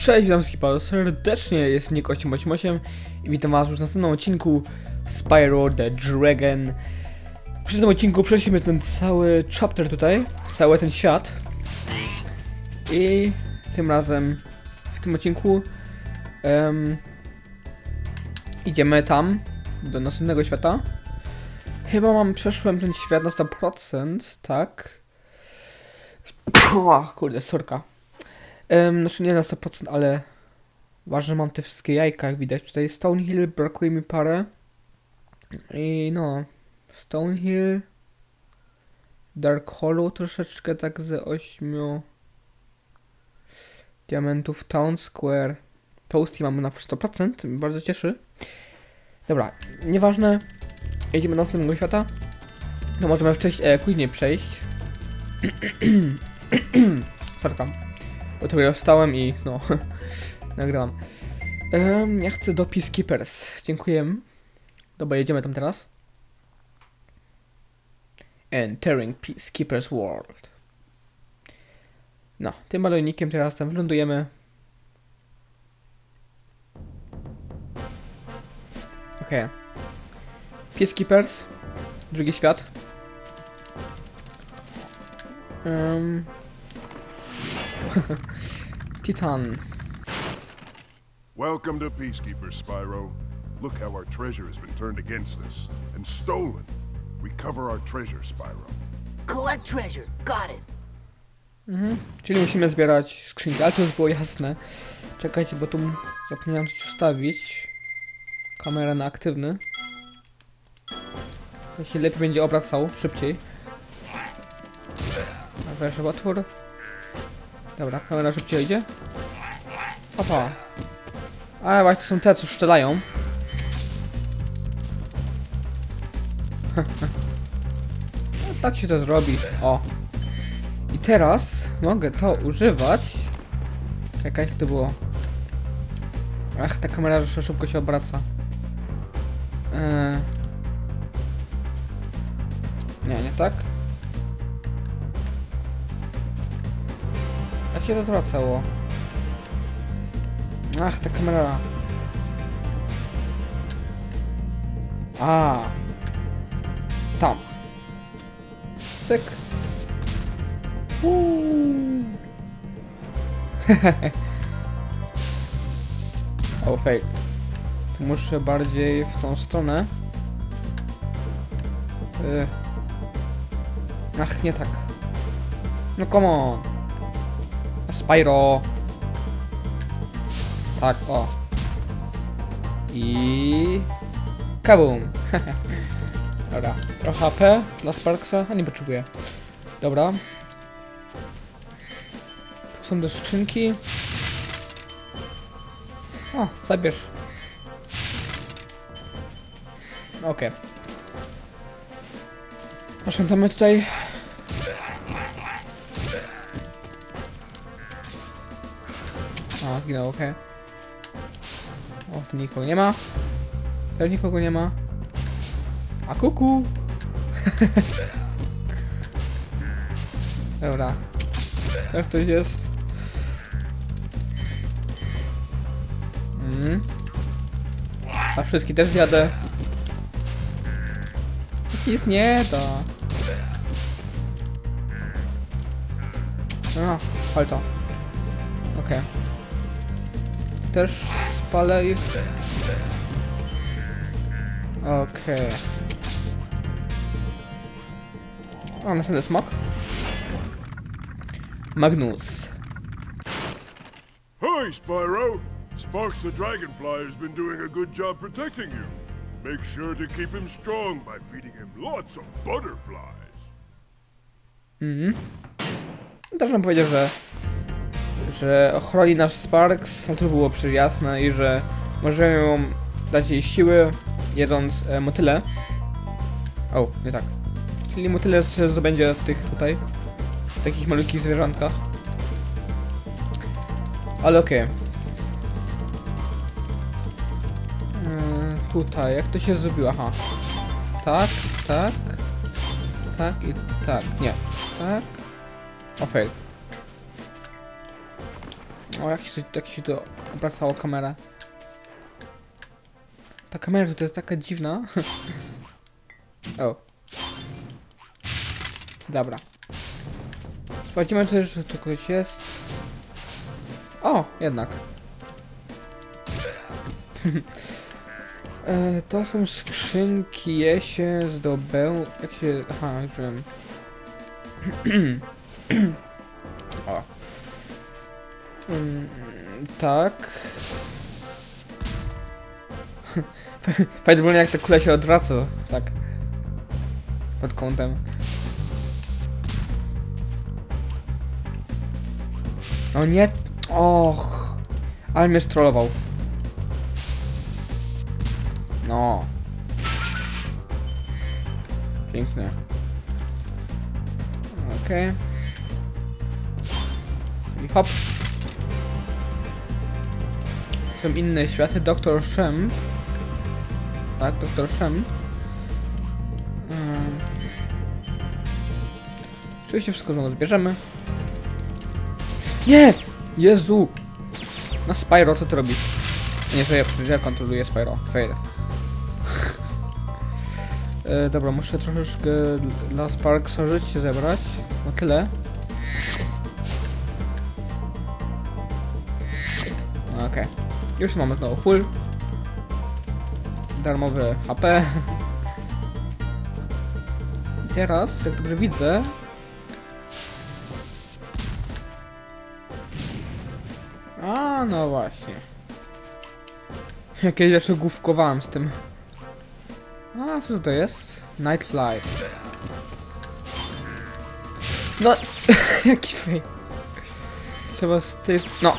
Cześć, witam wszystkich bardzo serdecznie, jest mnie Kościem88 i witam was już w następnym odcinku Spyro the Dragon. Przy tym odcinku przeszliśmy ten cały chapter tutaj, cały ten świat. I tym razem, w tym odcinku, em, idziemy tam, do następnego świata. Chyba mam, przeszłem ten świat na 100%, tak? O, kurde, sorka. Um, znaczy nie na 100%, ale ważne mam te wszystkie jajka, jak widać. Tutaj Stonehill, brakuje mi parę. I no, Stonehill, Dark Hollow troszeczkę tak ze 8 diamentów, Town Square, Toasty mamy na 100%, mnie bardzo cieszy. Dobra, nieważne, jedziemy do następnego świata. No możemy wcześniej, e, później przejść. Sorka. Bo to ja wstałem i no, nagrałam. Um, ja chcę do Peacekeepers. Dziękuję. Dobra, jedziemy tam teraz. Entering Peacekeepers World. No, tym balonikiem teraz tam wylądujemy. Okej. Okay. Peacekeepers. Drugi świat. Um, Titan. Welcome to Peacekeeper, Spyro. Look how our treasure has been turned against us and stolen. Recover our treasure, Spyro. Collect treasure. Got it. Mhm. Czyli musimy zbierać skrzynki, ale to już było jasne. Czekajcie, bo tu zapomniałem coś ustawić. Kamera na aktywny. To się lepiej będzie obracał, szybciej. Weź otwór. Dobra, kamera szybciej idzie. Opa. Ale właśnie to są te, co strzelają. no, tak się to zrobi. O. I teraz mogę to używać. Czekaj, jak to było. Ach, ta kamera że szybko się obraca. Eee... Nie, nie tak. Się odwracało? Ach, ta kamera. A. Tam. Cyk. Uuu. o, fake. Tu muszę bardziej w tą stronę. Y. Ach, nie tak. No come on. Spyro. Tak, o. I... Kabum. Dobra, trochę HP dla Sparksa, a nie potrzebuję. Dobra. Tu są też skrzynki. O, zabierz. Okej. Okay. Oszczędzamy tutaj A, zginął, okej. Okay. O, nikogo nie ma. Też nikogo nie ma. A kuku! Dobra. Jak ktoś jest? Mm. A wszystkie też zjadę. Nic nie da. No, chodź to. Okej. Okay też spalę ich. Okej. Okay. O, następny smok. Magnus. Hi, Spyro! Sparks the Dragonfly has been doing a good job protecting you. Make sure to keep him strong by feeding him lots of butterflies. Mhm. Też bym powiedział, że że ochroni nasz Sparks, ale to było przyjasne i że możemy ją dać jej siły, jedząc e, motyle. O, nie tak. Czyli motyle zdobędzie tych tutaj, takich malutkich zwierzątkach. Ale okej. Okay. E, tutaj, jak to się zrobiło? Aha. Tak, tak, tak i tak. Nie, tak. O, fail. O, jak się, jak się to obracało kamera. Ta kamera to jest taka dziwna. o. Dobra. Sprawdzimy, czy że tu ktoś jest. O, jednak. e, to są skrzynki, je się zdobę... Jak się... Aha, już wiem. o. Mm, tak. Pamiętam jak ta kula się odwraca, tak. Pod kątem. No nie... Och. Ale mnie strollował. No. Pięknie. Okej. I hop. Są inne światy. Doktor Shemp. Tak, doktor Shemp. Um. Oczywiście wszystko znowu zbierzemy. Nie! Jezu! No Spyro, co ty robisz? Nie, to ja ja kontroluję Spyro. Fail. e, dobra, muszę troszeczkę dla Sparksa życie zebrać. No tyle. Okej. Już mamy znowu full. Darmowy HP. I teraz, jak dobrze widzę... A, no właśnie. Jak ja jeszcze główkowałem z tym. A, co to jest? Night Flight. No, jaki fej. Trzeba z tej... No.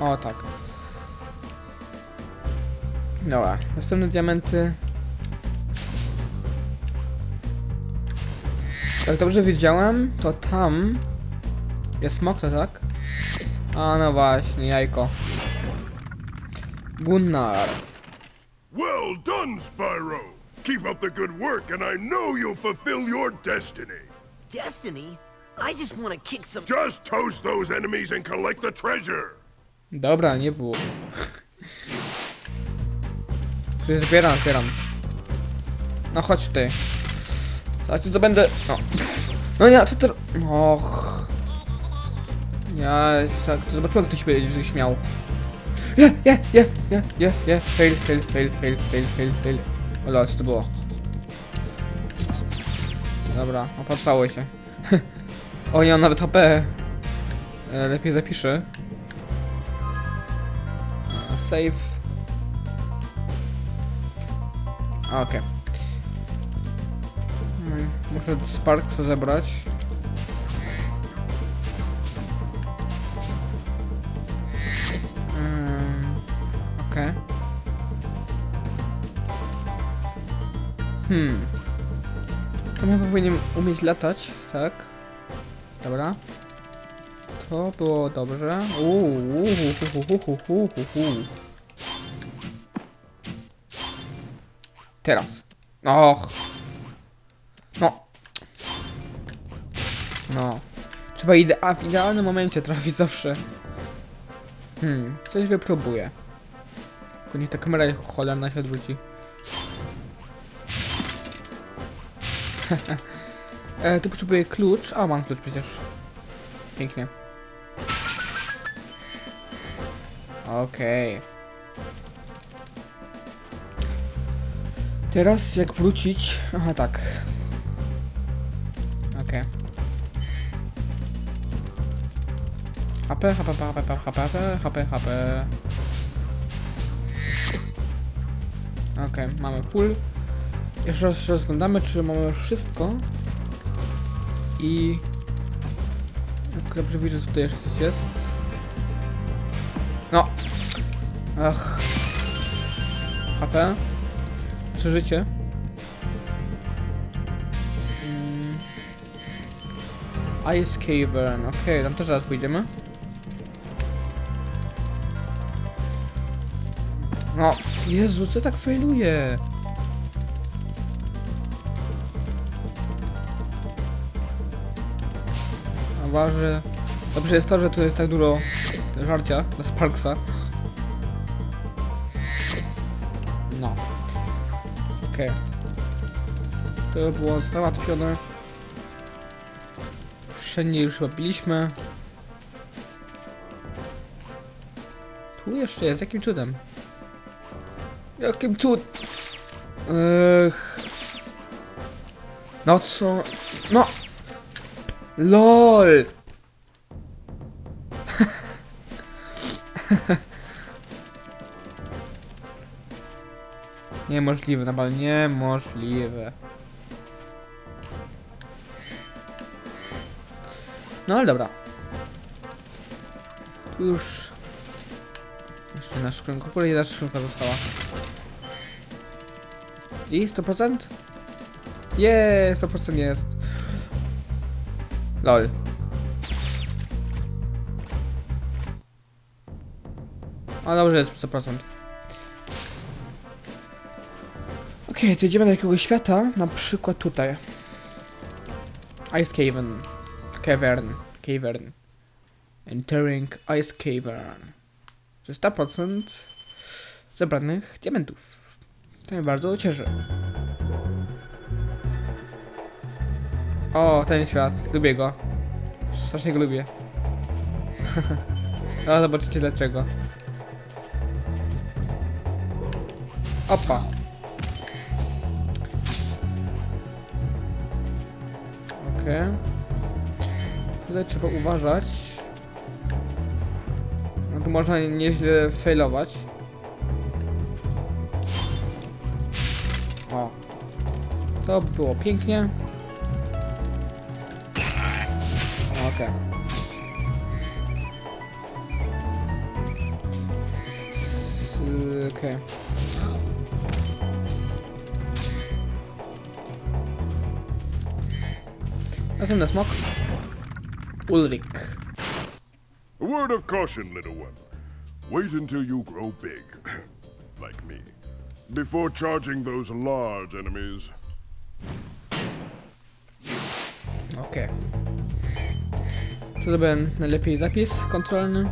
O, tak. Dobra, następne diamenty. Jak dobrze wiedziałem, to tam jest smok, to tak? A no właśnie, jajko. Gunnar. Well done, Spyro! Keep up the good work, and I know you'll fulfill your destiny. Destiny? I just want to kick some. Just toast those enemies and collect the treasure. Dobra, nie było. Ty zbieram, zbieram. No chodź tutaj. Zobaczcie co będę. No. No nie, to to. Och. Ja to zobaczyłem, kto się śmiał. Je, je, je, je, je, je. Fail, fail, fail, fail, fail, fail, fail. To było? Dobra, opatrzało się. o, nie mam nawet HP. E, lepiej zapiszę. Save. Okej. Mm, Muszę Sparksa zebrać. Ym, Okej. Hmm. To ja powinienem umieć latać, tak? Dobra. To było dobrze. Uuu. Teraz. Och. No. No. Trzeba idea w idealnym momencie trafić zawsze. Hmm, coś wypróbuję. Tylko niech ta kamera cholerna się odwróci. e, tu potrzebuję klucz. A, mam klucz przecież. Pięknie. Okej. Teraz jak wrócić... Aha, tak. Okej. HP, HP, HP, HP, HP, HP, HP. Okej, mamy full. Jeszcze raz się rozglądamy, czy mamy wszystko. I... Jak dobrze widzę, tutaj jeszcze coś jest. No. Ach. HP. Znaczy życie. Mm. Ice Cavern. Okej, tam też zaraz pójdziemy. No, Jezu, co tak failuje? A waży. Dobrze jest to, że tu jest tak dużo żarcia dla Sparksa. No. Okej. To było załatwione. Wszędzie już chyba byliśmy. Tu jeszcze jest, jakim cudem? Jakim cud... Ech. No co? No! LOL! Niemożliwe, naprawdę niemożliwe. No ale dobra. Tu już... Jeszcze na szklankę. W ogóle jedna szklanka została. I 100%? Jest, 100% jest. LOL. A dobrze jest 100%. Okej, to idziemy do jakiegoś świata, na przykład tutaj. Ice Cavern. Cavern. Cavern. Entering Ice Cavern. Jest 100% zebranych diamentów. To mnie bardzo cieszy. O, ten świat. Lubię go. Strasznie go lubię. A zobaczycie dlaczego. Opa. Okej. Tutaj trzeba uważać. No tu można nieźle failować. O. To było pięknie. Okej. S- Okej. Następny smok. Ulrik. A word of caution, little one. Wait until you grow big, like me, before charging those large enemies. Okej. To zrobię najlepiej zapis kontrolny.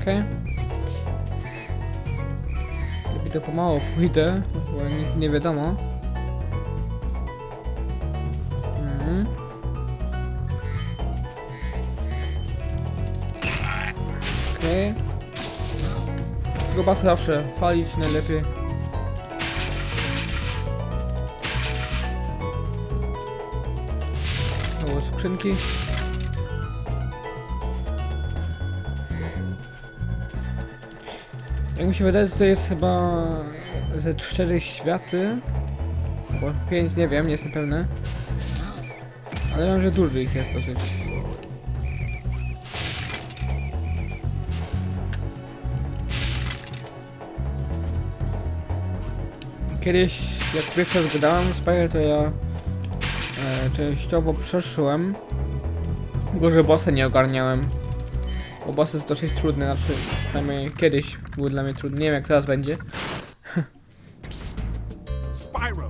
Okej. Lepiej to pomału pójdę, bo nic nie wiadomo. Okej. Grubasa zawsze palić najlepiej. Znowu skrzynki. Jak mi się wydaje, to jest chyba ze cztery światy. Albo pięć, nie wiem, nie jestem pewny. Ale wiem, że dużo ich jest dosyć. Kiedyś, jak pierwszy raz grałem w Spire, to ja e, częściowo przeszłem. Tylko, że bossa nie ogarniałem. Bo boss jest dosyć trudny, znaczy przynajmniej kiedyś był dla mnie trudny. Nie wiem jak teraz będzie. Spyro!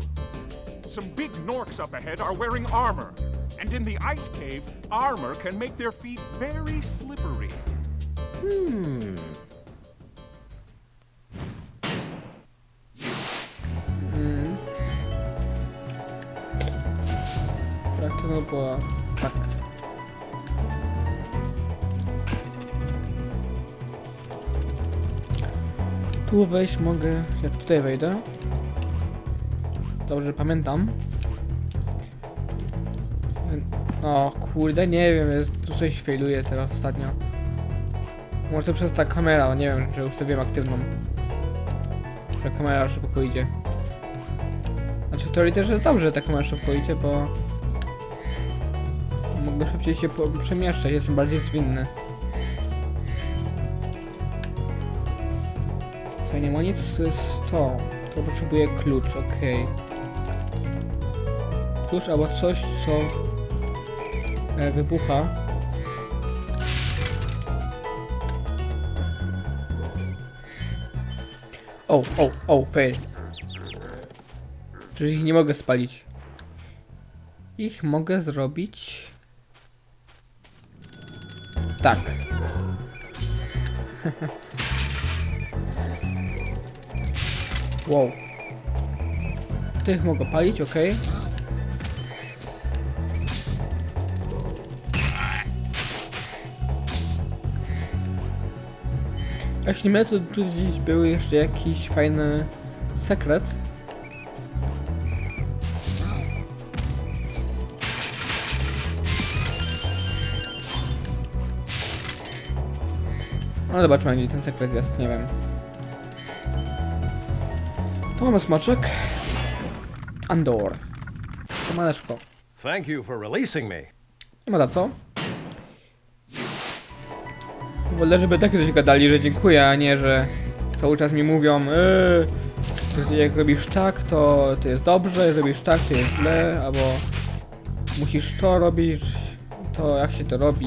Some big Norks up ahead are wearing armor. And in the ice cave, armor can make their feet very slippery. Mm. No było? Tak. Tu wejść mogę, jak tutaj wejdę. Dobrze pamiętam. O kurde, nie wiem, tu coś failuje teraz ostatnio. Może to przez ta kamera, nie wiem, że ustawiłem aktywną. Że kamera szybko idzie. Znaczy w teorii też jest dobrze, że ta kamera szybko idzie, bo... Szybciej się przemieszczać, jestem bardziej zwinny. Tutaj nie ma nic, to jest to. To potrzebuje klucz, okej. Klucz albo coś, co e, wybucha. O, o, o, fail. Czyli ich nie mogę spalić. ich mogę zrobić... Tak. wow. Tych mogę palić, ok. Jeśli my to tu gdzieś był jeszcze jakiś fajny sekret. No zobaczmy, gdzie ten sekret jest, nie wiem. Tu mamy smoczek. Andor. Szymaneczko. Thank you for releasing me. Nie ma za co. Wolę, żeby takie coś gadali, że dziękuję, a nie, że cały czas mi mówią że jak robisz tak, to, to jest dobrze, jak robisz tak, to jest źle, albo musisz to robić, to jak się to robi.